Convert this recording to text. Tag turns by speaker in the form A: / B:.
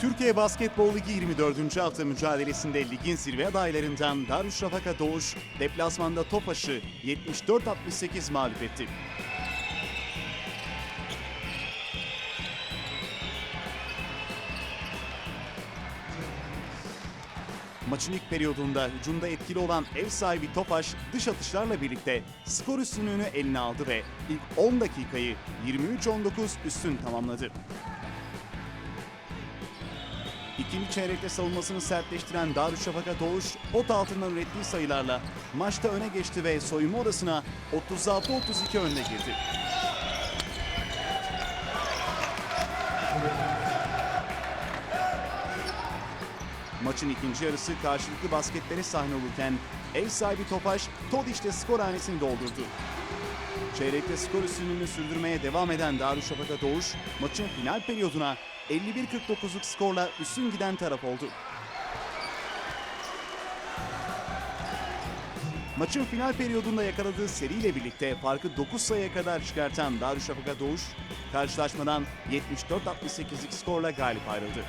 A: Türkiye Basketbol Ligi 24. hafta mücadelesinde ligin zirve adaylarından Darüşşafaka Doğuş deplasmanda Tofaş'ı 74-68 mağlup etti. Maçın ilk periyodunda hücumda etkili olan ev sahibi Tofaş dış atışlarla birlikte skor üstünlüğünü eline aldı ve ilk 10 dakikayı 23-19 üstün tamamladı. İkinci çeyrekte savunmasını sertleştiren Darüşşafaka Doğuş pot altından ürettiği sayılarla maçta öne geçti ve soyunma odasına 36-32 önde girdi. Maçın ikinci yarısı karşılıklı basketlere sahne olurken ev sahibi Topaş Todiş'te skor hanesini doldurdu. Çeyrekte skor üstünlüğünü sürdürmeye devam eden Darüşşafaka Doğuş maçın final periyoduna 51-49'luk skorla üstün giden taraf oldu. Maçın final periyodunda yakaladığı seriyle birlikte farkı 9 sayıya kadar çıkartan Darüşşafaka Doğuş, karşılaşmadan 74-68'lik skorla galip ayrıldı.